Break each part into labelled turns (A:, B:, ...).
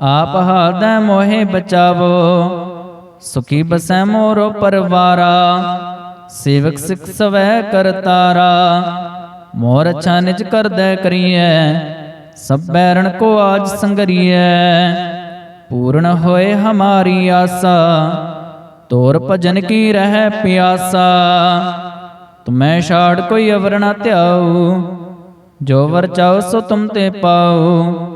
A: ਆਪ ਹਾਦੈ ਮੋਹਿ ਬਚਾਵੋ, ਸੁਖੀ ਬਸੈ ਮੋਰੋ ਪਰਵਾਰਾ, ਸੇਵਕ ਸਿਖ ਸਵੈ ਕਰਤਾਰਾ ਮੋਰ ਅੱਛਾ ਨਿਜ ਕਰਦੈ ਕਰੀਐ, ਸਭ ਬੈਰਣ ਕੋ ਆਜ ਸੰਗਰੀਐ। ਪੂਰਨ ਹੋਏ ਹਮਾਰੀ ਆਸਾ, ਤੋਰ ਭਜਨ ਕੀ ਰਹਿ ਪਿਆਸਾ। ਤੁਮੈ ਛਾੜ ਕੋਈ ਅਵਰ ਨਾ ਧਿਆਉ, ਜੋ ਵਰ ਚਾਓ ਸੋ ਤੁਮ ਤੇ ਪਾਉ।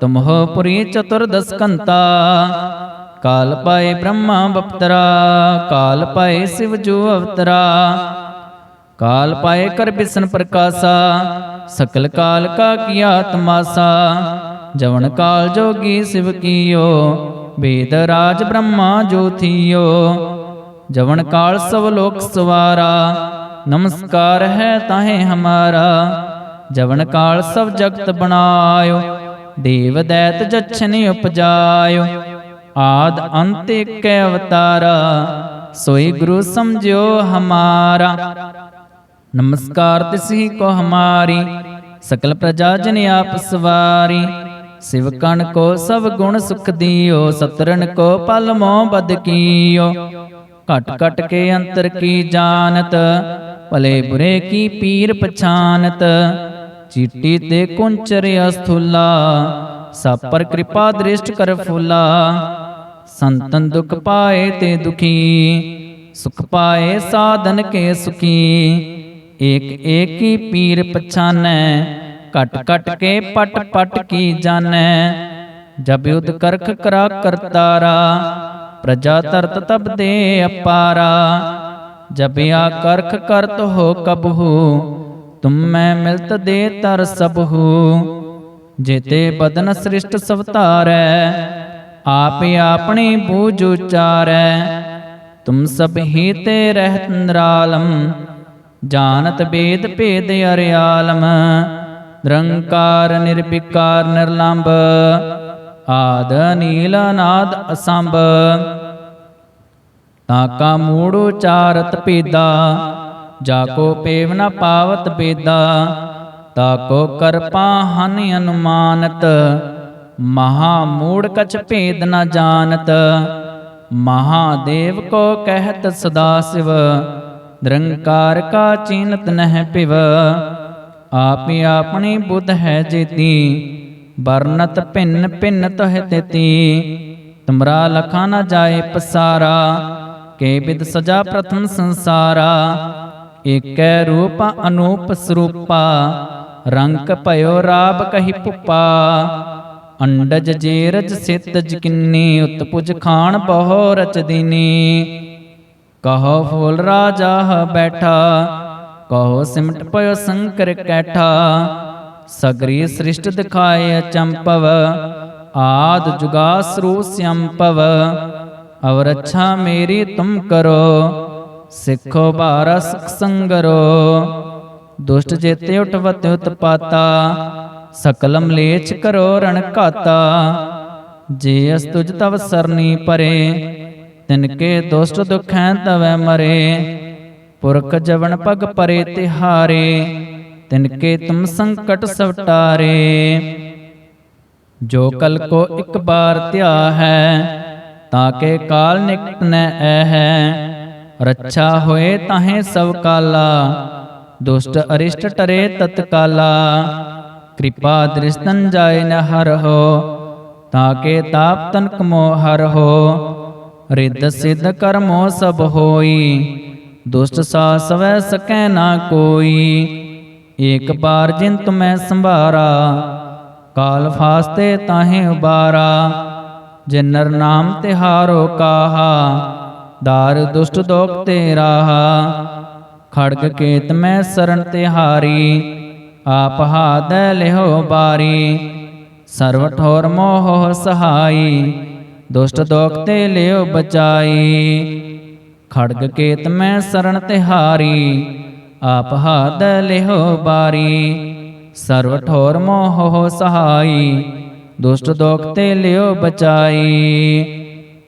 A: ਤੁਮਹੁ ਪੁਰੀ ਚਤੁਰਦਸ ਕੰਤਾ ਕਾਲ ਪਾਏ ਬ੍ਰਹਮਾ ਬਪਤਰਾ ਕਾਲ ਪਾਏ ਸਿਵ ਜੋ ਅਵਤਰਾ ਕਾਲ ਪਾਏ ਕਰ ਬਿਸਨ ਪ੍ਰਕਾਸ਼ਾ ਸਕਲ ਕਾਲ ਕਾ ਕੀਆ ਤਮਾਸਾ ਜਵਨ ਕਾਲ ਜੋਗੀ ਸਿਵ ਕੀਓ ਵੇਦ ਰਾਜ ਬ੍ਰਹਮਾ ਜੋ ਥੀਓ ਜਵਨ ਕਾਲ ਸਭ ਲੋਕ ਸਵਾਰਾ ਨਮਸਕਾਰ ਹੈ ਤਾਹੇ ਹਮਾਰਾ ਜਵਨ ਕਾਲ ਸਭ ਜਗਤ ਬਣਾਇਓ ਦੇਵ ਦੈਤ ਜਛਨਿ ਉਪਜਾਇਓ, ਆਦ ਅੰਤ ਏਕ ਅਵਤਾਰਾ, ਸੋਈ ਗੁਰੂ ਸਮਝਿਓ ਹਮਾਰਾ। ਨਮਸਕਾਰ ਤਿਸਹੀ ਕੋ ਹਮਾਰੀ, ਸਕਲ ਪ੍ਰਜਾ ਜਨ ਆਪ ਸਵਾਰੀ। ਸਿਵਕਣ ਕੋ ਸਭ ਗੁਣ ਸੁਖ ਦਿਓ ਸਤਰਨ ਕੋ ਪਲ ਮੋ ਬਦ ਕੀਓ। ਘਟ ਘਟ ਕੇ ਅੰਤਰ ਕੀ ਜਾਣਤ, ਭਲੇ ਬੁਰੇ ਕੀ ਪੀਰ ਪਛਾਨਤ ਚੀਟੀ ਤੇ ਕੁੰਚਰ ਅਸਥੁਲਾ ਸਭ ਪਰ ਕਿਰਪਾ ਦ੍ਰਿਸ਼ਟ ਕਰ ਫੁਲਾ। ਸੰਤਨ ਦੁਖ ਪਾਏ ਤੇ ਦੁਖੀ, ਸੁਖ ਪਾਏ ਸਾਧਨ ਕੇ ਸੁਖੀ। ਏਕ ਏਕੀ ਪੀਰ ਪਛਾਨੈ ਕਟ ਕਟ ਕੇ ਪਟ ਪਟ ਕੀ ਜਾਣੈ। ਜਬ ਯੁਧ ਕਰਖ ਕਰਾ ਕਰਤਾਰਾ, ਪ੍ਰਜਾ ਤਰਤ ਤਬ ਦੇ ਅਪਾਰਾ। ਜਬ ਆ ਕਰਖ ਕਰਤ ਹੋ ਕਬਹੂ ਤੁਮ ਮੈਂ ਮਿਲਤ ਦੇ ਤਰ ਸਬਹੂ ਜੇਤੇ ਬਦਨ ਸ੍ਰਿਸ਼ਟ ਸਵਤਾਰੈ ਆਪ ਆਪਣੀ ਬੂਝ ਉਚਾਰੈ। ਤੁਮ ਸਭ ਹੀ ਤੇ ਰਹਿਤ ਨਿਰਾਲਮ, ਜਾਣਤ ਬੇਦ ਭੇਦ ਅਰਿਆਲਮ। ਨਿਰੰਕਾਰ, ਨਿਰਵਿਕਾਰ, ਨਿਰਲੰਭ, ਆਦ ਨੀਲ ਨਾਦ ਅਸੰਭ। ਤਾਕਾ ਮੂੜ ਉਚਾਰਤ ਪੇਦਾ ਜਾ ਕੋ ਪੇਵ ਨ ਪਾਵਤ ਬੇਦਾ ਤਾਕੋ ਕਰਪਾ ਹਨ ਅਨੁਮਾਨਤ, ਮਹਾ ਮੂੜ ਕਛ ਭੇਦ ਨ ਜਾਣਤ ਮਹਾਦੇਵ ਕੋ ਕਹਿਤ ਸਦਾ ਸਿਵ, ਨਿਰੰਕਾਰ ਕਾ ਚੀਨਤ ਨਹਿ ਪਿਵ ਆਪੇ ਆਪਣੀ ਬੁੱਧ ਹੈ ਜੇਤੀ, ਵਰਨਤ ਭਿੰਨ ਭਿੰਨ ਤਹਿ ਤੇਤੀ, ਤੁਮਰਾ ਲਖਾ ਨ ਜਾਏ ਪਸਾਰਾ, ਕੇ ਬਿਦ ਸਜਾ ਪ੍ਰਥਮ ਸੰਸਾਰਾ ਏਕੈ ਰੂਪ ਅਨੂਪ ਸਰੂਪਾ, ਰੰਗ ਭਇਓ ਰਾਬ ਕਹੀ ਪੁਪਾ। ਅੰਡਜ ਜੇਰਜ ਸਿਤ ਜਕਿੰਨੀ ਉਤਪੁਜ ਖਾਨ ਬਹੁ ਰਚ ਦੀਨੀ। ਕਹੋ ਫੂਲ ਰਾਜਾ ਬੈਠਾ, ਕਹੋ ਸਿਮਟ ਪਇਓ ਸੰਕਰ ਕੈਠਾ। ਸਗਰੀ ਸ੍ਰਿਸ਼ਟ ਦਿਖਾਏ ਅਚੰਪਵ, ਆਦ ਜੁਗਾ ਸਰੂ ਸੰਪਵ ਅਵਰ ਮੇਰੀ ਤੁਮ ਕਰੋ ਸਿੱਖੋ ਬਾਰਾ ਸੁਖ ਸੰਗਰੋ। ਦੁਸ਼ਟ ਜੇਤੇ ਉਠਵਤ ਉਤਪਾਤਾ, ਸਕਲ ਲੇਚ ਕਰੋ ਰਣ ਘਾਤਾ। ਜੇ ਅਸ ਤੁਜ ਤਵ ਸਰਨੀ ਪਰੇ ਤਿਨਕੇ ਦੁਸ਼ਟ ਦੁਖੈ ਤਵੈ ਮਰੇ। ਪੁਰਖ ਜਵਨ ਪਗ ਪਰੇ ਤਿਹਾਰੇ ਤਿਨਕੇ ਤੁਮ ਸੰਕਟ ਸਵਟਾਰੇ ਜੋ ਕਲ ਕੋ ਇੱਕ ਬਾਰ ਧਿਆ ਹੈ, ਤਾਂ ਕੇ ਕਾਲ ਨਿਕਟ ਨ ਐ ਹੈ। ਰੱਛਾ ਹੋਏ ਤਾਹੇ ਸਭ ਕਾਲਾ, ਦੁਸ਼ਟ ਅਰਿਸ਼ਟ ਟਰੇ ਤਤਕਾਲਾ। ਕਿਰਪਾ ਦ੍ਰਿਸ਼ਤਨ ਜਾਏ ਨ ਹਰ ਹੋ, ਤਾਕੇ ਤਾਪ ਤਨਕ ਮੋ ਹਰ ਹੋ। ਰਿੱਧ ਸਿੱਧ ਕਰਮੋ ਸਭ ਹੋਈ, ਦੁਸ਼ਟ ਸਾ ਸਵੈ ਸਕੈ ਨਾ ਕੋਈ। ਏਕ ਬਾਰ ਜਿਨ ਤੁਮੈ ਸੰਭਾਰਾ, ਕਾਲ ਫਾਸਤੇ ਤਾਹੇ ਉਬਾਰਾ। ਜਿਨ ਨਰ ਨਾਮ ਤਿਹਾਰੋ ਕਾਹਾ ਦਾਰ ਦੁਸ਼ਟ ਦੋਖ ਤੇ ਰਾਹਾ ਖੜਗ ਕੇਤ ਮੈਂ ਸਰਣ ਤਿਹਾਰੀ ਆਪ ਹਾਦੈ ਲਿਹੋ ਬਾਰੀ ਸਰਵ ਠੋਰ ਮੋਹ ਸਹਾਈ ਦੁਸ਼ਟ ਦੋਖ ਤੇ ਲਿਓ ਬਚਾਈ ਖੜਗ ਕੇਤ ਮੈਂ ਸਰਣ ਤਿਹਾਰੀ ਆਪ ਹਾਦੈ ਲਿਹੋ ਬਾਰੀ ਸਰਵ ਠੋਰ ਮੋਹ ਸਹਾਈ ਦੁਸ਼ਟ ਦੋਖ ਤੇ ਲਿਓ ਬਚਾਈ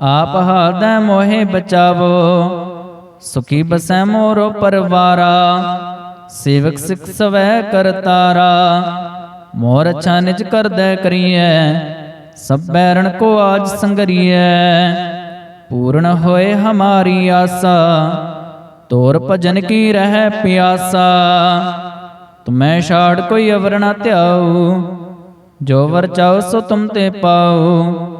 A: ਆਪ ਹਾਦੈ ਮੋਹਿ ਬਚਾਵੋ, ਸੁਖੀ ਬਸੈ ਮੋਰੋ ਪਰਵਾਰਾ, ਸੇਵਕ ਸਿਖ ਸਵੈ ਕਰਤਾਰਾ ਮੋਰ ਅੱਛਾ ਨਿਜ ਕਰਦੈ ਕਰੀਐ, ਸਭੈ ਰਣ ਕੋ ਆਜ ਸੰਗਰੀਐ। ਪੂਰਨ ਹੋਏ ਹਮਾਰੀ ਆਸਾ, ਤੋਰ ਭਜਨ ਕੀ ਰਹਿ ਪਿਆਸਾ। ਤੁਮੈ ਛਾੜ ਕੋਈ ਅਵਰ ਨਾ ਧਿਆਉ, ਜੋ ਵਰ ਚਾਉ ਸੋ ਤੁਮ ਤੇ ਪਾਉ।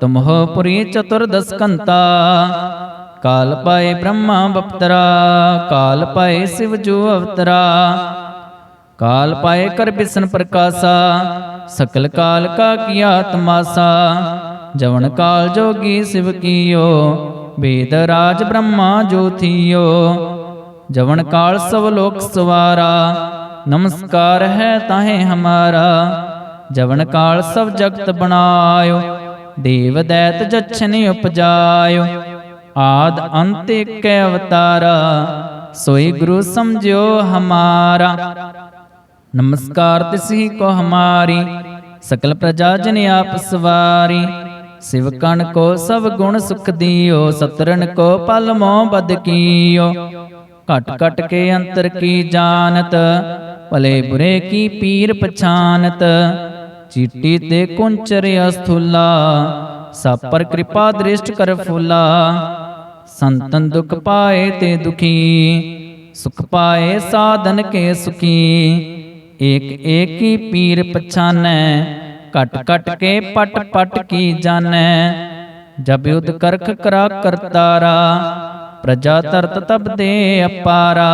A: ਤੁਮਹੁ ਪੁਰੀ ਚਤੁਰਦਸ ਕੰਤਾ ਕਾਲ ਪਾਏ ਬ੍ਰਹਮਾ ਬਪਤਰਾ ਕਾਲ ਪਾਏ ਸਿਵ ਜੋ ਅਵਤਰਾ ਕਾਲ ਪਾਏ ਕਰ ਬਿਸਨ ਪ੍ਰਕਾਸ਼ਾ ਸਕਲ ਕਾਲ ਕਾ ਕੀਆ ਤਮਾਸਾ ਜਵਨ ਕਾਲ ਜੋਗੀ ਸਿਵ ਕੀਓ ਵੇਦ ਰਾਜ ਬ੍ਰਹਮਾ ਜੋਥੀਓ ਜਵਨ ਕਾਲ ਸਭ ਲੋਕ ਸਵਾਰਾ ਨਮਸਕਾਰ ਹੈ ਤਾਹੇ ਹਮਾਰਾ ਜਵਨ ਕਾਲ ਸਭ ਜਗਤ ਬਣਾਇਓ ਦੇਵ ਦੈਤ ਜਛਨ ਉਪਜਾਇਓ। ਆਦ ਅੰਤ ਏਕ ਅਵਤਾਰਾ, ਸੋਈ ਗੁਰੂ ਸਮਝਿਓ ਹਮਾਰਾ। ਨਮਸਕਾਰ ਤਿਸਹੀ ਕੋ ਹਮਾਰੀ, ਸਕਲ ਪ੍ਰਜਾ ਜਨ ਆਪ ਸਵਾਰੀ। ਸਿਵ ਕਣ ਕੋ ਸਭ ਗੁਣ ਸੁਖ ਦਿਓ ਸਤਰਨ ਕੋ ਪਲ ਮੋ ਬਦ ਕੀਓ। ਘਟ ਘਟ ਕੇ ਅੰਤਰ ਕੀ ਜਾਣਤ, ਭਲੇ ਬੁਰੇ ਕੀ ਪੀਰ ਪਛਾਨਤ। ਚੀਟੀ ਤੇ ਕੁੰਚਰ ਅਸਥੁਲਾ ਸਭ ਪਰ ਕਿਰਪਾ ਦ੍ਰਿਸ਼ਟ ਕਰ ਫੁਲਾ। ਸੰਤਨ ਦੁਖ ਪਾਏ ਤੇ ਦੁਖੀ, ਸੁਖ ਪਾਏ ਸਾਧਨ ਕੇ ਸੁਖੀ। ਏਕ ਏਕੀ ਪੀਰ ਪਛਾਨੈ ਕਟ ਕਟ ਕੇ ਪਟ ਪਟ ਕੀ ਜਾਣੈ। ਜਬ ਯੁਧ ਕਰਖ ਕਰਾ ਕਰਤਾਰਾ, ਪ੍ਰਜਾ ਤਰਤ ਤਬ ਦੇ ਅਪਾਰਾ।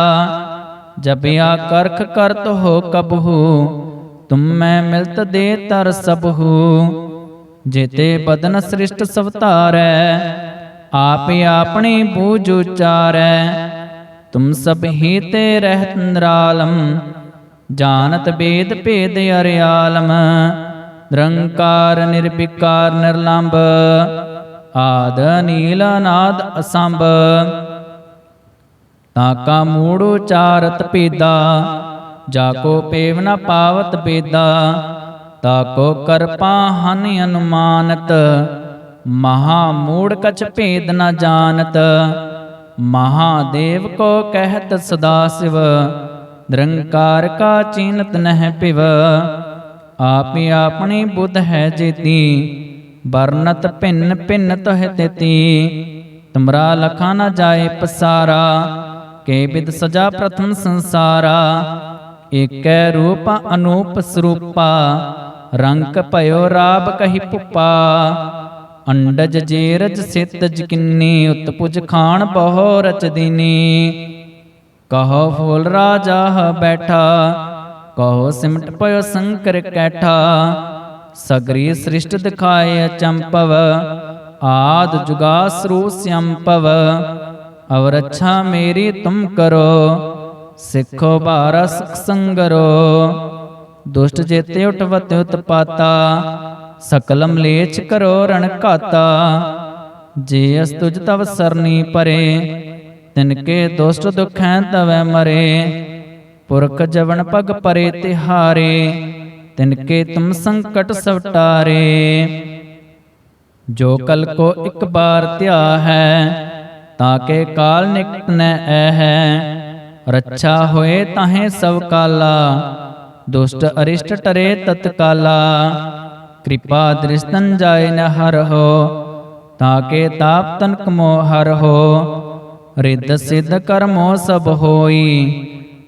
A: ਜਬ ਆ ਕਰਖ ਕਰਤ ਹੋ ਕਬਹੂ ਤੁਮ ਮੈਂ ਮਿਲਤ ਦੇ ਤਰ ਸਭ ਸਬਹੂ ਜੇਤੇ ਬਦਨ ਸ੍ਰਿਸ਼ਟ ਸਭ ਧਾਰੈ ਆਪ ਆਪਣੀ ਬੂਝ ਉਚਾਰੈ। ਤੁਮ ਸਭ ਹੀ ਤੇ ਰਹਿਤ ਨਿਰਾਲਮ, ਜਾਣਤ ਬੇਦ ਭੇਦ ਅਰਿਆਲਮ, ਨਿਰੰਕਾਰ ਨਿਰਵਿਕਾਰ ਨਿਰਲੰਭ, ਆਦ ਨੀਲ ਅਨਾਦ ਅਸੰਭ। ਤਾਕਾ ਮੂੜ ਉਚਾਰਤ ਪੇਦਾ ਜਾ ਕੋ ਪੇਵ ਨ ਪਾਵਤ ਬੇਦਾ ਤਾਕੋ ਕਰਪਾ ਹਨ ਅਨੁਮਾਨਤ, ਮਹਾ ਮੂੜ ਕਛ ਭੇਦ ਨ ਜਾਣਤ। ਮਹਾਦੇਵ ਕੋ ਕਹਿਤ ਸਦਾ ਸਿਵ, ਨਿਰੰਕਾਰ ਕਾ ਚੀਨਤ ਨਹਿ ਪਿਵ। ਆਪੇ ਆਪਣੀ ਬੁੱਧ ਹੈ ਜੇਤੀ, ਵਰਨਤ ਭਿੰਨ ਭਿੰਨ ਤਹਿ ਤੇਤੀ। ਤੁਮਰਾ ਲਖਾ ਨ ਜਾਏ ਪਸਾਰਾ, ਕੇ ਬਿਦ ਸਜਾ ਪ੍ਰਥਮ ਸੰਸਾਰਾ। ਏਕੈ ਰੂਪ ਅਨੂਪ ਸਰੂਪਾ, ਰੰਗ ਭਇਓ ਰਾਬ ਕਹੀ ਪੁਪਾ। ਅੰਡਜ ਜੇਰਜ ਸਿਤ ਜਕਿੰਨੀ ਉਤਪੁਜ ਖਾਨ ਬਹੁ ਰਚ ਕਹੋ ਫੂਲ ਰਾਜਾ ਬੈਠਾ, ਕਹੋ ਸਿਮਟ ਪਇਓ ਸੰਕਰ ਕੈਠਾ। ਸਗਰੀ ਸ੍ਰਿਸ਼ਟ ਦਿਖਾਏ ਅਚੰਪਵ ਆਦ ਜੁਗਾਸਰੂ ਸੰਪਵ ਅਵਰ ਅੱਛਾ ਮੇਰੀ ਤੁਮ ਕਰੋ ਸਿੱਖੋ ਬਾਰਾ ਸੁਖ ਸੰਗਰੋ, ਦੁਸ਼ਟ ਜੇਤੇ ਉਠਵਤ ਉਤਪਾਤਾ ਸਕਲ ਮਲੇਛ ਕਰੋ ਰਣ ਘਾਤਾ। ਜੇ ਅਸ ਤੁਜ ਤਵ ਸਰਨੀ ਪਰੇ ਤਿਨਕੇ ਦੁਸ਼ਟ ਦੁਖੈ ਤਵੈ ਮਰੇ। ਪੁਰਖ ਜਵਨ ਪਗ ਪਰੇ ਤਿਹਾਰੇ ਤਿਨਕੇ ਤੁਮ ਸੰਕਟ ਸਵਟਾਰੇ। ਜੋ ਕਲ ਕੋ ਇੱਕ ਬਾਰ ਧਿਆ ਹੈ, ਤਾਂ ਕੇ ਕਾਲ ਨਿਕਟ ਨੈ ਐ ਹੈ। ਰੱਛਾ ਹੋਏ ਤਾਹੇ ਸਭ ਕਾਲਾ, ਦੁਸ਼ਟ ਅਰਿਸ਼ਟ ਟਰੇ ਤਤਕਾਲਾ ਕਿਰਪਾ ਦ੍ਰਿਸ਼ਤਨ ਜਾਏ ਨ ਹਰ ਹੋ, ਤਾਂ ਕੇ ਤਾਪ ਤਨਕ ਮੋ ਹਰ ਹੋ। ਰਿੱਧ ਸਿੱਧ ਕਰਮੋ ਸਭ ਹੋਈ,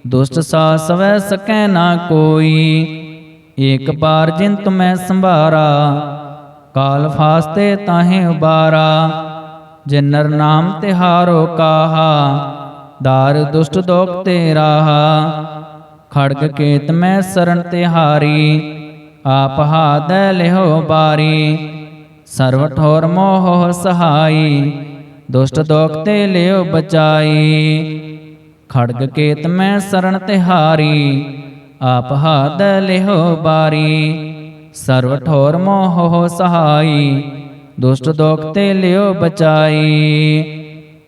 A: ਦੁਸ਼ਟ ਸਾ ਸਵੈ ਸਕੈ ਨਾ ਕੋਈ। ਏਕ ਬਾਰ ਜਿਨ ਤੁਮੈ ਸੰਭਾਰਾ, ਕਾਲ ਫਾਸਤੇ ਤਾਹੇ ਉਬਾਰਾ। ਜੇ ਨਾਮ ਤਿਹਾਰੋ ਕਾਹਾ ਦਾਰ ਦੁਸ਼ਟ ਦੋਖ ਤੇ ਰਾਹਾ ਖੜਗ ਕੇਤ ਮੈਂ ਸ਼ਰਨ ਤਿਹਾਰੀ, ਆਪ ਹਾਦੈ ਲਿਹੋ ਬਾਰੀ ਸਰਵ ਠੋਰ ਮੋਹ ਸਹਾਈ, ਦੁਸ਼ਟ ਦੋਖ ਤੇ ਲਿਓ ਬਚਾਈ, ਖੜਗ ਕੇਤ ਮੈਂ ਸ਼ਰਨ ਤਿਹਾਰੀ, ਆਪ ਹਾਦੈ ਲਿਹੋ ਬਾਰੀ ਸਰਵ ਠੋਰ ਮੋਹ ਸਹਾਈ, ਦੁਸ਼ਟ ਦੋਖ ਤੇ ਲਿਓ ਬਚਾਈ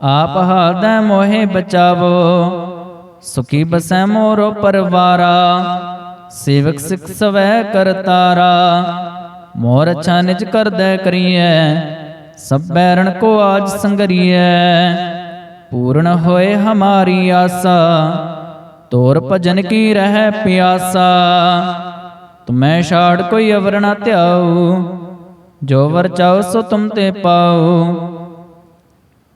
A: ਆਪ ਹਾਦੈ ਮੋਹਿ ਬਚਾਵੋ, ਸੁਖੀ ਬਸੈ ਮੋਰੋ ਪਰਵਾਰਾ, ਸੇਵਕ ਸਿਖ ਸਵੈ ਕਰਤਾਰਾ ਮੋਰ ਅੱਛਾ ਨਿਜ ਕਰਦੈ ਕਰੀਐ, ਸਭ ਬੈਰਣ ਕੋ ਆਜ ਸੰਗਰੀਐ। ਪੂਰਨ ਹੋਏ ਹਮਾਰੀ ਆਸਾ, ਤੋਰ ਭਜਨ ਕੀ ਰਹਿ ਪਿਆਸਾ। ਤੁਮੈ ਛਾੜ ਕੋਈ ਅਵਰ ਨਾ ਧਿਆਉ, ਜੋ ਵਰ ਚਾਉ ਸੋ ਤੁਮ ਤੇ ਪਾਉ।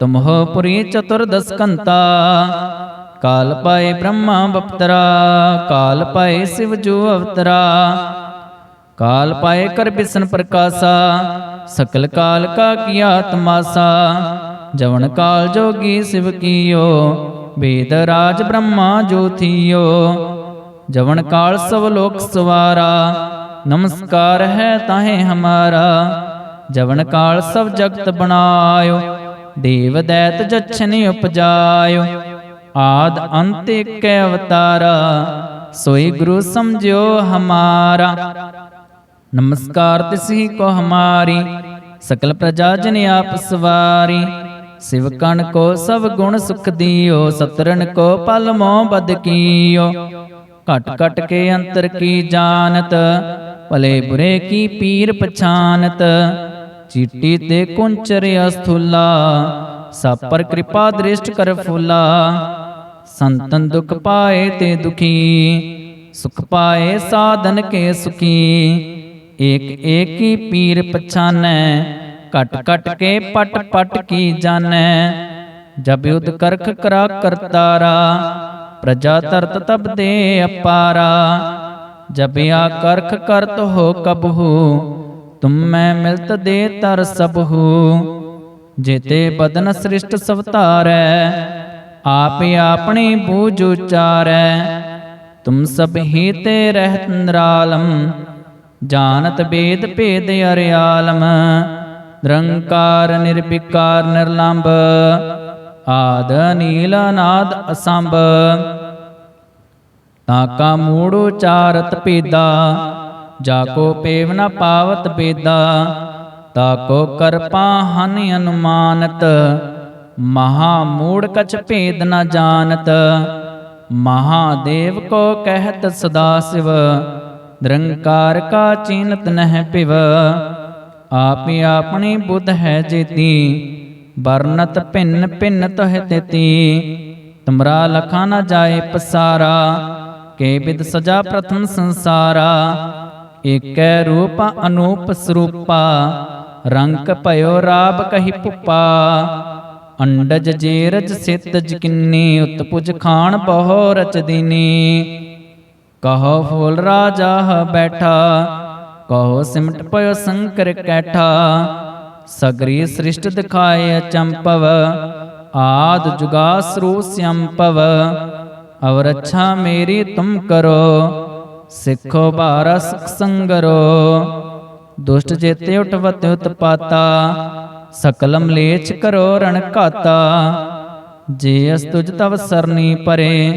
A: ਤੁਮਹ ਪੁਰੀ ਚਤੁਰਦਸ ਕੰਤਾ ਕਾਲ ਪਾਏ ਬ੍ਰਹਮਾ ਬਪਤਰਾ ਕਾਲ ਪਾਏ ਸਿਵ ਜੋ ਅਵਤਰਾ ਕਾਲ ਪਾਏ ਕਰ ਬਿਸਨ ਪ੍ਰਕਾਸ਼ਾ ਸਕਲ ਕਾਲ ਕਾ ਕੀਆ ਤਮਾਸਾ ਜਵਨ ਕਾਲ ਜੋਗੀ ਸਿਵ ਕੀਓ ਵੇਦ ਰਾਜ ਬ੍ਰਹਮਾ ਜੋ ਥੀਓ ਜਵਨ ਕਾਲ ਸਭ ਲੋਕ ਸਵਾਰਾ ਨਮਸਕਾਰ ਹੈ ਤਾਹੇ ਹਮਾਰਾ ਜਵਨ ਕਾਲ ਸਭ ਜਗਤ ਬਣਾਇਓ ਦੇਵ ਦੈਤ ਜਛਨਿ ਉਪਜਾਇਓ, ਆਦ ਅੰਤ ਏਕ ਅਵਤਾਰਾ, ਸੋਈ ਗੁਰੂ ਸਮਝਿਓ ਹਮਾਰਾ। ਨਮਸਕਾਰ ਤਿਸਹੀ ਕੋ ਹਮਾਰੀ, ਸਕਲ ਪ੍ਰਜਾ ਜਨ ਆਪ ਸਵਾਰੀ। ਸਿਵਕਣ ਕੋ ਸਭ ਗੁਣ ਸੁਖ ਦਿਓ ਸਤਰਨ ਕੋ ਪਲ ਮੋ ਬਦ ਕੀਓ। ਘਟ ਘਟ ਕੇ ਅੰਤਰ ਕੀ ਜਾਣਤ, ਭਲੇ ਬੁਰੇ ਕੀ ਪੀਰ ਪਛਾਨਤ। ਚੀਟੀ ਤੇ ਕੁੰਚਰ ਅਸਥੁਲਾ ਸਭ ਪਰ ਕਿਰਪਾ ਦ੍ਰਿਸ਼ਟ ਕਰ ਫੁਲਾ। ਸੰਤਨ ਦੁਖ ਪਾਏ ਤੇ ਦੁਖੀ, ਸੁਖ ਪਾਏ ਸਾਧਨ ਕੇ ਸੁਖੀ। ਏਕ ਏਕੀ ਪੀਰ ਪਛਾਨੈ ਕਟ ਕਟ ਕੇ ਪਟ ਪਟ ਕੀ ਜਾਣੈ। ਜਬ ਯੁਧ ਕਰਖ ਕਰਾ ਕਰਤਾਰਾ, ਪ੍ਰਜਾ ਤਰਤ ਤਬ ਦੇ ਅਪਾਰਾ। ਜਬ ਆ ਕਰਖ ਕਰਤ ਹੋ ਕਬਹੂ ਤੁਮ ਮੈਂ ਮਿਲਤ ਦੇ ਤਰ ਸਬਹੂ ਜੇਤੇ ਬਦਨ ਸ੍ਰਿਸ਼ਟ ਸਵਤਾਰੈ ਆਪ ਆਪਣੀ ਬੂਝ ਉਚਾਰੈ। ਤੁਮ ਸਭ ਹੀ ਤੇ ਰਹਿਤ ਨਿਰਾਲਮ, ਜਾਣਤ ਬੇਦ ਭੇਦ ਅਰਿਆਲਮ। ਨਿਰੰਕਾਰ, ਨਿਰਵਿਕਾਰ, ਨਿਰਲੰਭ, ਆਦ ਨੀਲ ਨਾਦ ਅਸੰਭ। ਤਾਂ ਕਾ ਮੂੜ ਉਚਾਰਤ ਪੀਦਾ ਜਾ ਕੋ ਪੇਵ ਨ ਪਾਵਤ ਬੇਦਾ, ਤਾ ਕੋ ਕਰਪਾ ਹਨ ਅਨੁਮਾਨਤ, ਮਹਾ ਮੂੜ ਕਛ ਭੇਦ ਨ ਜਾਣਤ ਮਹਾਦੇਵ ਕੋ ਕਹਿਤ ਸਦਾ ਸਿਵ, ਨਿਰੰਕਾਰ ਕਾ ਚੀਨਤ ਨਹਿ ਪਿਵ ਆਪੇ ਆਪਣੀ ਬੁੱਧ ਹੈ ਜੇਤੀ, ਵਰਨਤ ਭਿੰਨ ਭਿੰਨ ਤਹਿ ਤੇਤੀ, ਤੁਮਰਾ ਲਖਾ ਨ ਜਾਏ ਪਸਾਰਾ, ਕੇ ਬਿਦ ਸਜਾ ਪ੍ਰਥਮ ਸੰਸਾਰਾ ਏਕੈ ਰੂਪ ਅਨੂਪ ਸਰੂਪਾ, ਰੰਗ ਭਇਓ ਰਾਬ ਕਹੀ ਪੁਪਾ। ਅੰਡਜ ਜੇਰਜ ਸਿਤ ਜਕਿੰਨੀ ਉਤਪੁਜ ਖਾਨ ਬਹੁ ਰਚ ਦੀਨੀ। ਕਹੋ ਫੂਲ ਰਾਜਾ ਬੈਠਾ, ਕਹੋ ਸਿਮਟ ਪਇਓ ਸੰਕਰ ਕੈਠਾ। ਸਗਰੀ ਸ੍ਰਿਸ਼ਟ ਦਿਖਾਏ ਅਚੰਪਵ, ਆਦ ਜੁਗਾ ਸਰੂ ਸੰਪਵ ਅਵਰ ਮੇਰੀ ਤੁਮ ਕਰੋ ਸਿੱਖੋ ਬਾਰਾ ਸੁਖ ਸੰਗਰੋ, ਦੁਸ਼ਟ ਚੇਤੇ ਉਠਵਤ ਉਤਪਾਤਾ ਸਕਲ ਲੇਚ ਕਰੋ ਰਣ ਘਾਤਾ। ਜੇ ਅਸ ਤੁਜ ਤਵ ਸਰਨੀ ਪਰੇ,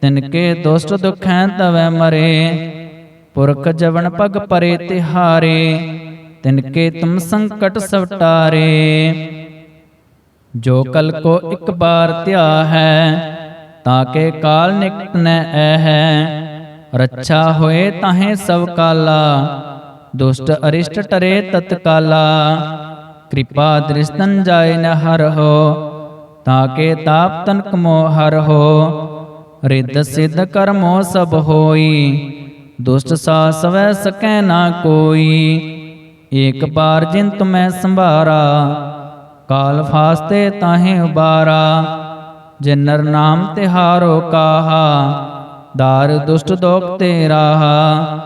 A: ਤਿਨ ਦੁਸ਼ਟ ਦੁਖੈ ਤਵੈ ਮਰੇ। ਪੁਰਖ ਜਵਨ ਪਗ ਪਰੇ ਤਿਹਾਰੇ ਤਿਨਕੇ ਤੁਮ ਸੰਕਟ ਸਵਟਾਰੇ ਜੋ ਕਲ ਕੋ ਇੱਕ ਬਾਰ ਧਿਆ ਹੈ, ਤਾਂ ਕੇ ਕਾਲ ਨਿਕਟ ਨ ਐ ਹੈ। ਰੱਛਾ ਹੋਏ ਤਾਹੇ ਸਭ ਕਾਲਾ, ਦੁਸ਼ਟ ਅਰਿਸ਼ਟ ਟਰੇ ਤਤਕਾਲਾ ਕਿਰਪਾ ਦ੍ਰਿਸ਼ਤਨ ਜਾਏ ਨ ਹਰ ਹੋ ਤਾਂ ਕੇ ਤਾਪ ਤਨਕ ਮੋ ਹਰ ਹੋ। ਰਿੱਧ ਸਿੱਧ ਕਰਮੋ ਸਭ ਹੋਈ, ਦੁਸ਼ਟ ਸਾ ਸਵੈ ਸਕੈ ਨਾ ਕੋਈ। ਏਕ ਬਾਰ ਜਿਨ ਤੁਮੈ ਸੰਭਾਰਾ, ਕਾਲ ਫਾਸਤੇ ਤਾਹੇ ਉਬਾਰਾ। ਜਿਨ ਨਾਮ ਤਿਹਾਰੋ ਕਾਹਾ ਦਾਰ ਦੁਸ਼ਟ ਦੋਖ ਤੇ ਰਾਹਾ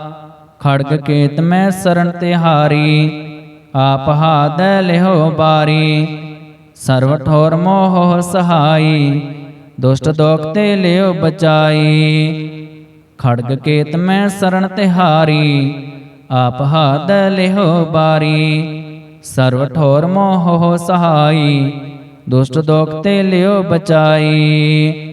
A: ਖੜਗ ਕੇਤ ਮੈਂ ਸਰਨ ਤਿਹਾਰੀ ਆਪ ਹਾਦ ਲਿਹੋ ਬਾਰੀ ਸਰਵ ਠੋਰ ਮੋਹ ਸਹਾਈ ਦੁਸ਼ਟ ਦੋਖ ਤੇ ਲਿਓ ਬਚਾਈ ਖੜਗ ਕੇਤ ਮੈਂ ਸਰਨ ਤਿਹਾਰੀ ਆਪ ਹਾਦ ਲਿਹੋ ਬਾਰੀ ਸਰਵ ਠੋਰ ਮੋਹ ਸਹਾਈ ਦੁਸ਼ਟ ਦੋਖ ਤੇ ਲਿਓ ਬਚਾਈ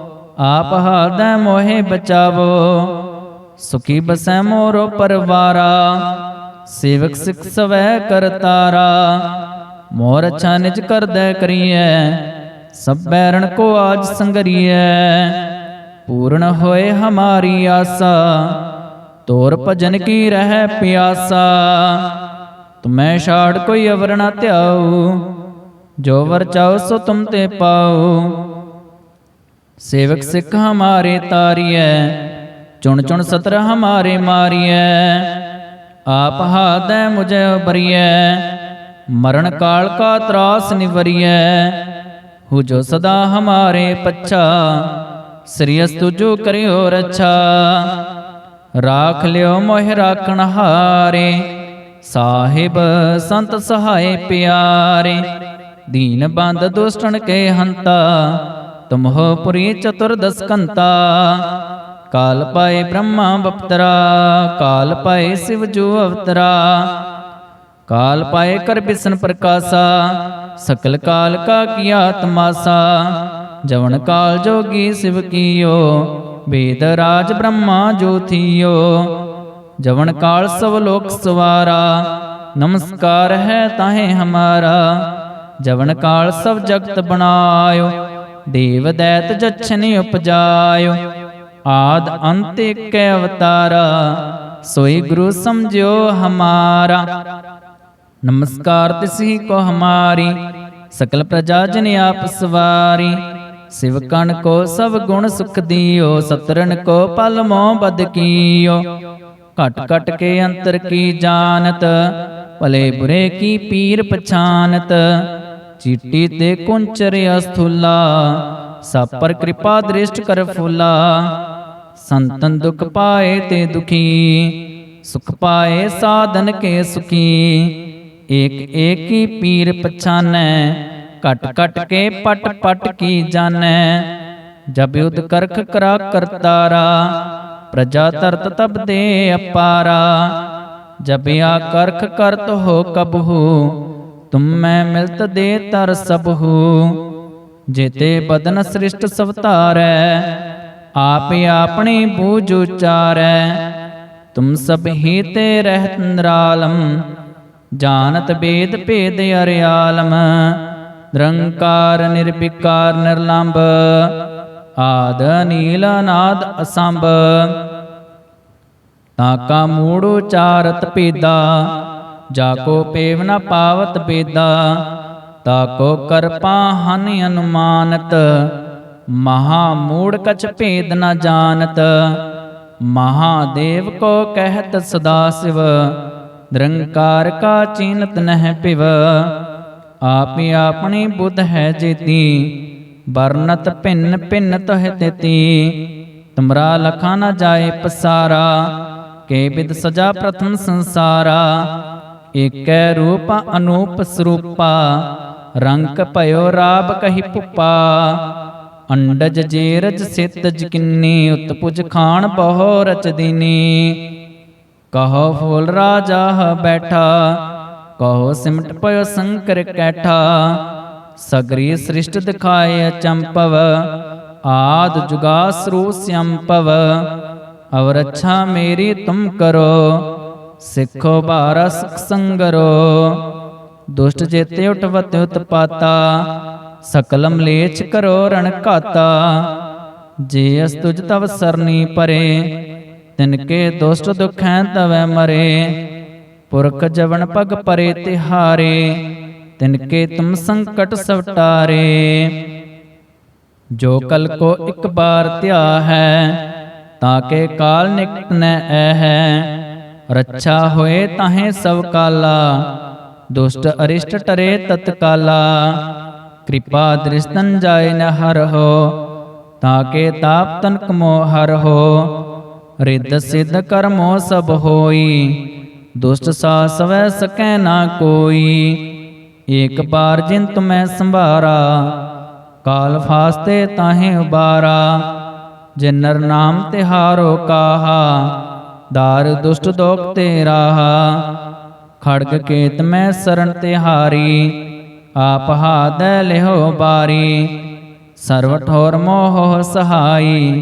A: ਆਪ ਹਾਦੈ ਮੋਹਿ ਬਚਾਵੋ, ਸੁਖੀ ਬਸੈ ਮੋਰੋ ਪਰਵਾਰਾ, ਸੇਵਕ ਸਿਖ ਸਵੈ ਕਰਤਾਰਾ ਮੋਰ ਅੱਛਾ ਨਿਜ ਕਰਦੈ ਕਰੀਐ, ਸਭ ਬੈਰਣ ਕੋ ਆਜ ਸੰਗਰੀਐ। ਪੂਰਨ ਹੋਏ ਹਮਾਰੀ ਆਸਾ, ਤੋਰ ਭਜਨ ਕੀ ਰਹਿ ਪਿਆਸਾ। ਤੁਮੈ ਛਾੜ ਕੋਈ ਅਵਰਨਾ ਧਿਆਉ, ਜੋ ਵਰ ਚਾਉ ਸੋ ਤੁਮ ਤੇ ਪਾਉ। ਸੇਵਕ ਸਿੱਖ ਹਮਾਰੇ ਤਾਰੀਐ ਚੁਣ ਚੁਣ ਸਤਰ ਹਮਾਰੇ ਮਾਰੀਐ। ਆਪ ਹਾਦੈ ਮੁਝੇ ਬਰੀਐ ਮਰਨ ਕਾਲ ਕਾ ਤਰਾਸ ਨਿਵਰੀਐ। ਹੂ ਜੋ ਸਦਾ ਹਮਾਰੇ ਪੱਛਾ ਸ੍ਰੀਅਸ ਤੁਜੋ ਕਰਿਓ ਰੱਛਾ। ਰਾਖ ਲਿਓ ਮੋਹਿ ਰਾਖਣ ਹਾਰੇ। ਸਾਹਿਬ ਸੰਤ ਸਹਾਏ ਪਿਆਰੇ। ਦੀਨ ਬੰਦ ਦੁਸ਼ਟਣ ਕੇ ਹੰਤਾ। ਤੁਮਹੁ ਪੁਰੀ ਚਤੁਰਦਸ ਕੰਤਾ ਕਾਲ ਪਾਏ ਬ੍ਰਹਮਾ ਬਪਤਰਾ ਕਾਲ ਪਾਏ ਸਿਵ ਜੋ ਅਵਤਰਾ ਕਾਲ ਪਾਏ ਕਰ ਬਿਸਨ ਪ੍ਰਕਾਸ਼ਾ ਸਕਲ ਕਾਲ ਕਾ ਕੀਆ ਤਮਾਸਾ ਜਵਨ ਕਾਲ ਜੋਗੀ ਸਿਵ ਕੀਓ ਵੇਦ ਰਾਜ ਬ੍ਰਹਮਾ ਜੋ ਥੀਓ ਜਵਨ ਕਾਲ ਸਭ ਲੋਕ ਸਵਾਰਾ ਨਮਸਕਾਰ ਹੈ ਤਾਹੇ ਹਮਾਰਾ ਜਵਨ ਕਾਲ ਸਭ ਜਗਤ ਬਣਾਇਓ ਦੇਵ ਦੈਤ ਜਛਨਿ ਉਪਜਾਇਓ, ਆਦ ਅੰਤ ਏਕ ਅਵਤਾਰਾ, ਸੋਈ ਗੁਰੂ ਸਮਝਿਓ ਹਮਾਰਾ। ਨਮਸਕਾਰ ਤਿਸਹੀ ਕੋ ਹਮਾਰੀ, ਸਕਲ ਪ੍ਰਜਾ ਜਨ ਆਪ ਸਵਾਰੀ। ਸਿਵਕਣ ਕੋ ਸਭ ਗੁਣ ਸੁਖ ਦਿਓ ਸਤਰਨ ਕੋ ਪਲ ਮੋਹ ਬਦ ਕੀਓ। ਘਟ ਘਟ ਕੇ ਅੰਤਰ ਕੀ ਜਾਣਤ, ਭਲੇ ਬੁਰੇ ਕੀ ਪੀਰ ਪਛਾਨਤ ਚੀਟੀ ਤੇ ਕੁੰਚਰ ਅਸਥੁਲਾ, ਸਭ ਪਰ ਕਿਰਪਾ ਦ੍ਰਿਸ਼ਟ ਕਰ ਫੁਲਾ। ਸੰਤਨ ਦੁਖ ਪਾਏ ਤੇ ਦੁਖੀ, ਸੁਖ ਪਾਏ ਸਾਧਨ ਕੇ ਸੁਖੀ। ਏਕ ਏਕੀ ਪੀਰ ਪਛਾਨੈ ਕਟ ਕਟ ਕੇ ਪਟ ਪਟ ਕੀ ਜਾਣੈ। ਜਬ ਯੁਧ ਕਰਖ ਕਰਾ ਕਰਤਾਰਾ, ਪ੍ਰਜਾ ਤਰਤ ਤਬ ਦੇ ਅਪਾਰਾ। ਜਬ ਆ ਕਰਖ ਕਰਤ ਹੋ ਕਬਹੂ ਤੁਮ ਮੈਂ ਮਿਲਤ ਦੇ ਤਰ ਸਬਹੂ ਜੇਤੇ ਬਦਨ ਸ੍ਰਿਸ਼ਟ ਸਵਤਾਰੈ ਆਪ ਆਪਣੀ ਬੂਝ ਉਚਾਰੈ। ਤੁਮ ਸਭ ਹੀ ਤੇ ਰਹਿਤ ਨਿਰਾਲਮ, ਜਾਣਤ ਬੇਦ ਭੇਦ ਅਰਿਆਲਮ। ਨਿਰੰਕਾਰ, ਨਿਰਵਿਕਾਰ, ਨਿਰਲੰਭ, ਆਦ ਨੀਲ ਨਾਦ ਅਸੰਭ। ਤਾਕਾ ਮੂੜ ਉਚਾਰਤ ਪੇਦਾ ਜਾ ਕੋ ਪੇਵ ਨ ਪਾਵਤ ਬੇਦਾ ਤਾਕੋ ਕਰਪਾ ਹਨ ਅਨੁਮਾਨਤ, ਮਹਾ ਮੂੜ ਕਛ ਭੇਦ ਨ ਜਾਣਤ ਮਹਾਦੇਵ ਕੋ ਕਹਿਤ ਸਦਾ ਸਿਵ, ਨਿਰੰਕਾਰ ਕਾ ਚੀਨਤ ਨਹਿ ਪਿਵ। ਆਪੇ ਆਪਣੀ ਬੁੱਧ ਹੈ ਜੇਤੀ, ਵਰਨਤ ਭਿੰਨ ਭਿੰਨ ਤਹ ਤੇਤੀ। ਤੁਮਰਾ ਲਖਾ ਨ ਜਾਏ ਪਸਾਰਾ, ਕੇ ਬਿਦ ਸਜਾ ਪ੍ਰਥਮ ਸੰਸਾਰਾ। ਏਕੈ ਰੂਪ ਅਨੂਪ ਸਰੂਪਾ, ਰੰਗ ਭਇਓ ਰਾਬ ਕਹੀ ਪੁਪਾ। ਅੰਡਜ ਜੇਰਜ ਸਿਤ ਜਕਿੰਨੀ, ਉਤਪੁਜ ਖਾਨ ਬਹੁ ਰਚ ਕਹੋ ਫੂਲ ਰਾਜਾ ਬੈਠਾ, ਕਹੋ ਸਿਮਟ ਪਇਓ ਸੰਕਰ ਕੈਠਾ। ਸਗਰੀ ਸ੍ਰਿਸ਼ਟ ਦਿਖਾਏ ਅਚੰਪਵ ਆਦ ਜੁਗਾ ਸਰੂ ਸੰਪਵ ਅਵਰ ਅੱਛਾ ਮੇਰੀ ਤੁਮ ਕਰੋ ਸਿੱਖੋ ਬਾਰਾ ਸੁਖ ਸੰਗਰੋ। ਦੁਸ਼ਟ ਜੇਤੇ ਉਠਵਤ ਉਤਪਾਤਾ ਸਕਲ ਲੇਚ ਕਰੋ ਰਣ ਘਾਤਾ। ਜੇ ਅਸ ਤੁਜ ਤਵ ਸਰਨੀ ਪਰੇ, ਤਿਨ ਕੇ ਦੁਸ਼ਟ ਦੁਖੈ ਤਵੈ ਮਰੇ। ਪੁਰਖ ਜਵਨ ਪਗ ਪਰੇ ਤਿਹਾਰੇ, ਤਿਨ ਕੇ ਤੁਮ ਸੰਕਟ ਸਵਟਾਰੇ ਜੋ ਕਲ ਕੋ ਇੱਕ ਬਾਰ ਧਿਆ ਹੈ, ਤਾਂ ਕੇ ਕਾਲ ਨਿਕਟ ਨੈ ਐ ਹੈ। ਰੱਛਾ ਹੋਏ ਤਾਹੇ ਸਭ ਕਾਲਾ, ਦੁਸ਼ਟ ਅਰਿਸ਼ਟ ਟਰੇ ਤਤਕਾਲਾ। ਕਿਰਪਾ ਦ੍ਰਿਸ਼ਤਨ ਜਾਏ ਨ ਹਰ ਹੋ, ਤਾਂ ਕੇ ਤਾਪ ਤਨਕ ਮੋ ਹਰ ਹੋ। ਰਿੱਧ ਸਿੱਧ ਕਰਮੋ ਸਭ ਹੋਈ, ਦੁਸ਼ਟ ਸਾ ਸਵੈ ਸਕੈ ਨਾ ਕੋਈ। ਏਕ ਬਾਰ ਜਿਨ ਤੁਮੈ ਸੰਭਾਰਾ, ਕਾਲ ਫਾਸਤੇ ਤਾਹੇ ਉਬਾਰਾ। ਜੇ ਨਰ ਨਾਮ ਤਿਹਾਰੋ ਕਾਹਾ ਦਾਰ ਦੁਸ਼ਟ ਦੋਖ ਤੇ ਰਾਹਾ ਖੜਗ ਕੇਤ ਮੈਂ ਸਰਣ ਤਿਹਾਰੀ, ਆਪ ਹਾਦ ਲਿਹੋ ਬਾਰੀ ਸਰਵ ਠੋਰ ਮੋਹ ਸਹਾਈ,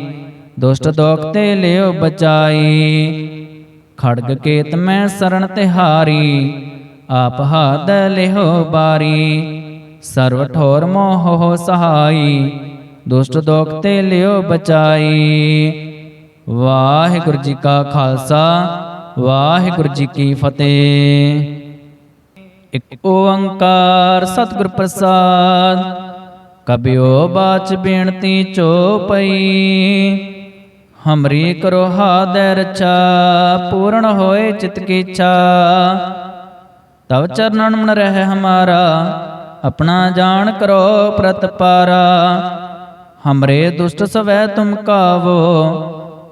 A: ਦੁਸ਼ਟ ਦੋਖ ਤੇ ਲਿਓ ਬਚਾਈ, ਖੜਗ ਕੇਤ ਮੈਂ ਸਰਣ ਤਿਹਾਰੀ, ਆਪ ਹਾਦ ਲਿਹੋ ਬਾਰੀ ਸਰਵ ਠੋਰ ਮੋਹ ਸਹਾਈ, ਦੁਸ਼ਟ ਦੋਖ ਤੇ ਲਿਓ ਬਚਾਈ। ਵਾਹਿਗੁਰੂ ਜੀ ਕਾ ਖਾਲਸਾ, ਵਾਹਿਗੁਰੂ ਜੀ ਕੀ ਫਤਿਹ। ਇਕ ਓੰਕਾਰ ਸਤਿਗੁਰ ਪ੍ਰਸਾਦ, ਕਬਿਓ ਬਾਚ ਬੇਨਤੀ ਚੋਪਈ ਹਮਰੀ ਕਰੋ ਹਾਦੈ ਰਚਾ, ਪੂਰਨ ਹੋਏ ਚਿਤ ਕੀ ਇੱਛਾ। ਤਵ ਚਰਨਨ ਮਨ ਰਹਿ ਹਮਾਰਾ, ਆਪਣਾ ਜਾਣ ਕਰੋ ਪ੍ਰਤਪਾਰਾ। ਹਮਰੇ ਦੁਸ਼ਟ ਸਵੈ ਤੁਮ ਕਾਵੋ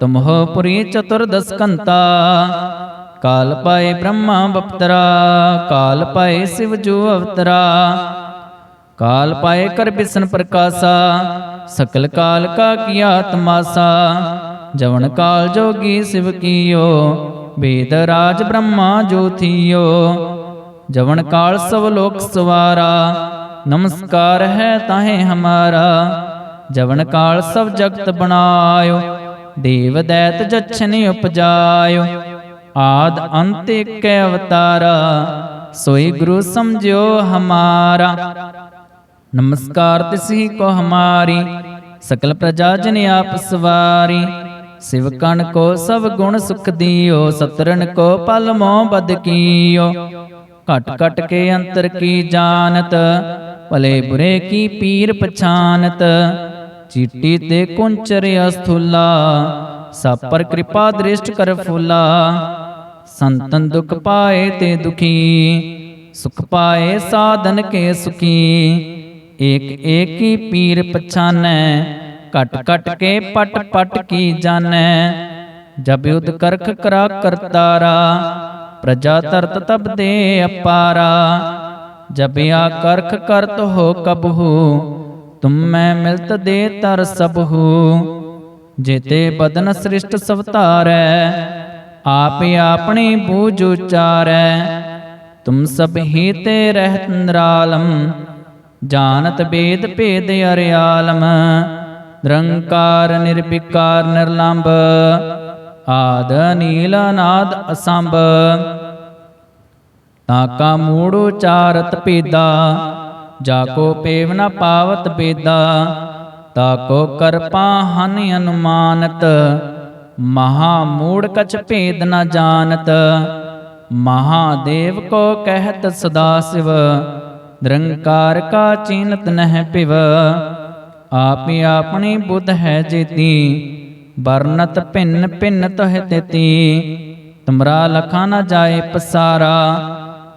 A: ਤੁਮਹੁ ਪੁਰੀ ਚਤੁਰਦਸ ਕੰਤਾ ਕਾਲ ਪਾਏ ਬ੍ਰਹਮਾ ਬਪਤਰਾ ਕਾਲ ਪਾਏ ਸਿਵ ਜੋ ਅਵਤਰਾ ਕਾਲ ਪਾਏ ਕਰ ਬਿਸਨ ਪ੍ਰਕਾਸ਼ਾ ਸਕਲ ਕਾਲ ਕਾ ਕੀਆ ਤਮਾਸਾ ਜਵਨ ਕਾਲ ਜੋਗੀ ਸਿਵ ਕੀਓ ਵੇਦ ਰਾਜ ਬ੍ਰਹਮਾ ਜੋਥੀਓ ਜਵਨ ਕਾਲ ਸਭ ਲੋਕ ਸਵਾਰਾ ਨਮਸਕਾਰ ਹੈ ਤਾਹੇ ਹਮਾਰਾ ਜਵਨ ਕਾਲ ਸਭ ਜਗਤ ਬਣਾਇਓ ਦੇਵ ਦੈਤ ਜਛਨ ਉਪਜਾਇਓ। ਆਦ ਅੰਤ ਏਕ ਅਵਤਾਰਾ, ਸੋਈ ਗੁਰੂ ਸਮਝਿਓ ਹਮਾਰਾ। ਨਮਸਕਾਰ ਤਿਸਹੀ ਕੋ ਹਮਾਰੀ, ਸਕਲ ਪ੍ਰਜਾ ਜਨ ਆਪ ਸਵਾਰੀ। ਸਿਵਕਣ ਕੋ ਸਭ ਗੁਣ ਸੁਖ ਦਿਓ ਸਤਰਨ ਕੋ ਪਲ ਮੋਹ ਬਦ ਕੀਓ। ਘਟ ਘਟ ਕੇ ਅੰਤਰ ਕੀ ਜਾਣਤ, ਭਲੇ ਬੁਰੇ ਕੀ ਪੀਰ ਪਛਾਨਤ। ਚੀਟੀ ਤੇ ਕੁੰਚਰ ਅਸਥੂਲਾ ਸਭ ਪਰ ਕਿਰਪਾ ਦ੍ਰਿਸ਼ਟ ਕਰ ਫੁਲਾ। ਸੰਤਨ ਦੁਖ ਪਾਏ ਤੇ ਦੁਖੀ, ਸੁਖ ਪਾਏ ਸਾਧਨ ਕੇ ਸੁਖੀ। ਏਕ ਏਕੀ ਪੀਰ ਪਛਾਨੈ, ਘਟ ਘਟ ਕੇ ਪਟ ਪਟ ਕੀ ਜਾਣੈ। ਜਬ ਯੁਧ ਕਰਖ ਕਰਾ ਕਰਤਾਰਾ, ਪ੍ਰਜਾ ਤਰਤ ਤਬ ਦੇ ਅਪਾਰਾ। ਜਬ ਆ ਕਰਖ ਕਰਤ ਹੋ ਕਬਹੂ ਤੁਮ ਮੈਂ ਮਿਲਤ ਦੇ ਤਰ ਸਬਹੂ ਜੇਤੇ ਬਦਨ ਸ੍ਰਿਸ਼ਟ ਸਭ ਧਾਰੈ ਆਪ ਆਪਣੀ ਬੂਝ ਉਚਾਰੈ। ਤੁਮ ਸਭ ਹੀ ਤੇ ਰਹਿਤ ਨਿਰਾਲਮ, ਜਾਣਤ ਬੇਦ ਭੇਦ ਅਰਿਆਲਮ। ਨਿਰੰਕਾਰ, ਨਿਰਵਿਕਾਰ, ਨਿਰਲੰਭ, ਆਦ ਨੀਲ ਅਨਾਦ, ਅਸੰਭ। ਤਾਕਾ ਮੂੜ ਉਚਾਰਤ ਪੇਦਾ ਜਾ ਕੋ ਪੇਵ ਨ ਪਾਵਤ ਬੇਦਾ ਤਾਕੋ ਕਰਪਾ ਹਨ ਅਨੁਮਾਨਤ, ਮਹਾ ਮੂੜ ਕਛ ਭੇਦ ਨ ਜਾਣਤ। ਮਹਾਦੇਵ ਕੋ ਕਹਿਤ ਸਦਾ ਸਿਵ, ਨਿਰੰਕਾਰ ਕਾ ਚੀਨਤ ਨਹਿ ਪਿਵ। ਆਪੀ ਆਪਣੀ ਬੁੱਧ ਹੈ ਜੇਤੀ, ਵਰਨਤ ਭਿੰਨ ਭਿੰਨ ਤਹਿ ਤੇਤੀ। ਤੁਮਰਾ ਲਖਾ ਨ ਜਾਏ ਪਸਾਰਾ,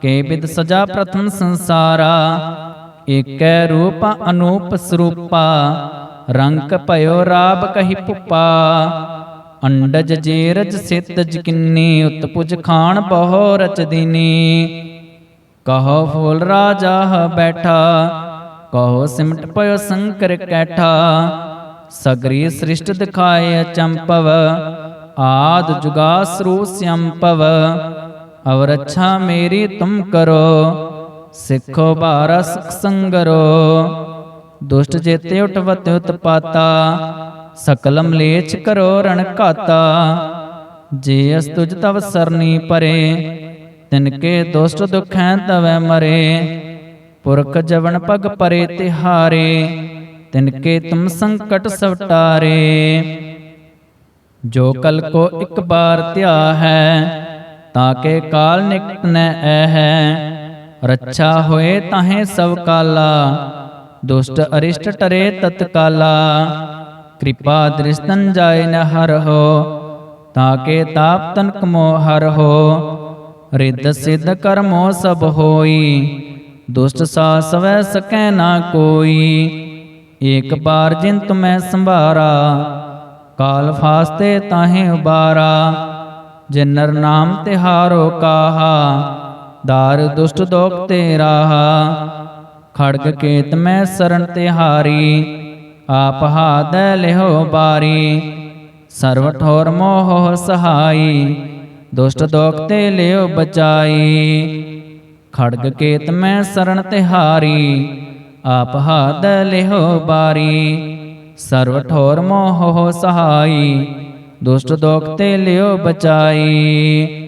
A: ਕੇ ਬਿਦ ਸਜਾ ਪ੍ਰਥਮ ਸੰਸਾਰਾ। ਏਕੈ ਰੂਪ ਅਨੂਪ ਸਰੂਪਾ, ਰੰਗ ਭਇਓ ਰਾਬ ਕਹੀ ਪੁਪਾ। ਅੰਡਜ ਜੇਰਜ ਸਿਤ ਜਕਿੰਨੀ ਉਤਪੁਜ ਖਾਨ ਬਹੁ ਰਚ ਦੀਨੀ। ਕਹੋ ਫੂਲ ਰਾਜਾ ਬੈਠਾ, ਕਹੋ ਸਿਮਟ ਪਇਓ ਸੰਕਰ ਕੈਠਾ। ਸਗਰੀ ਸ੍ਰਿਸ਼ਟ ਦਿਖਾਏ ਚੰਪਵ, ਆਦ ਜੁਗਾ ਸਰੂ ਸੰਪਵ ਅਵਰ ਮੇਰੀ ਤੁਮ ਕਰੋ ਸਿੱਖੋ ਬਾਰਾ ਸੰਗਰੋ, ਦੁਸ਼ਟ ਜੇਤੇ ਉਠਵਤ ਉਤਪਾਤਾ ਸਕਲ ਮਲੇਛ ਕਰੋ ਰਣ ਘਾਤਾ। ਜੇ ਅਸ ਤੁਜ ਤਵ ਸਰਨੀ ਪਰੇ ਤਿਨਕੇ ਦੁਸ਼ਟ ਦੁਖੈ ਤਵੈ ਮਰੇ। ਪੁਰਖ ਜਵਨ ਪਗ ਪਰੇ ਤਿਹਾਰੇ ਤਿਨਕੇ ਤੁਮ ਸੰਕਟ ਸਵਟਾਰੇ। ਜੋ ਕਲ ਕੋ ਇੱਕ ਬਾਰ ਧਿਆ ਹੈ, ਤਾਂ ਕੇ ਕਾਲ ਨਿਕਟ ਨੈ ਐ ਹੈ। ਰੱਛਾ ਹੋਏ ਤਾਹੇ ਸਭ ਕਾਲਾ, ਦੁਸ਼ਟ ਅਰਿਸ਼ਟ ਟਰੇ ਤਤਕਾਲਾ। ਕਿਰਪਾ ਦ੍ਰਿਸ਼ਤਨ ਜਾਏ ਨ ਹਰ ਹੋ, ਤਾਕੇ ਤਾਪ ਤਨਕ ਮੋ ਹਰ ਹੋ। ਰਿੱਧ ਸਿੱਧ ਕਰਮੋ ਸਭ ਹੋਈ, ਦੁਸ਼ਟ ਸਾ ਸਵੈ ਸਕੈ ਨਾ ਕੋਈ। ਏਕ ਬਾਰ ਜਿਨ ਤੁਮੈ ਸੰਭਾਰਾ, ਕਾਲ ਫਾਸਤੇ ਤਾਹੇ ਉਬਾਰਾ। ਜੇ ਨਾਮ ਤਿਹਾਰੋ ਕਾਹਾ ਦਾਰ ਦੁਸ਼ਟ ਦੋਖ ਤੇ ਰਾਹਾ ਖੜਗ ਕੇਤ ਮੈਂ ਸ਼ਰਨ ਤਿਹਾਰੀ, ਆਪ ਹਾਦ ਲਿਹੋ ਬਾਰੀ, ਸਰਵ ਠੋਰ ਮੋਹ ਸਹਾਈ, ਦੁਸ਼ਟ ਦੋਖ ਤੇ ਲਿਓ ਬਚਾਈ, ਖੜਗ ਕੇਤ ਮੈਂ ਸਰਣ ਤਿਹਾਰੀ, ਆਪ ਹਾਦ ਲਿਹੋ ਬਾਰੀ, ਸਰਵ ਠੋਰ ਮੋਹ ਸਹਾਈ, ਦੁਸ਼ਟ ਦੋਖ ਤੇ ਲਿਓ ਬਚਾਈ।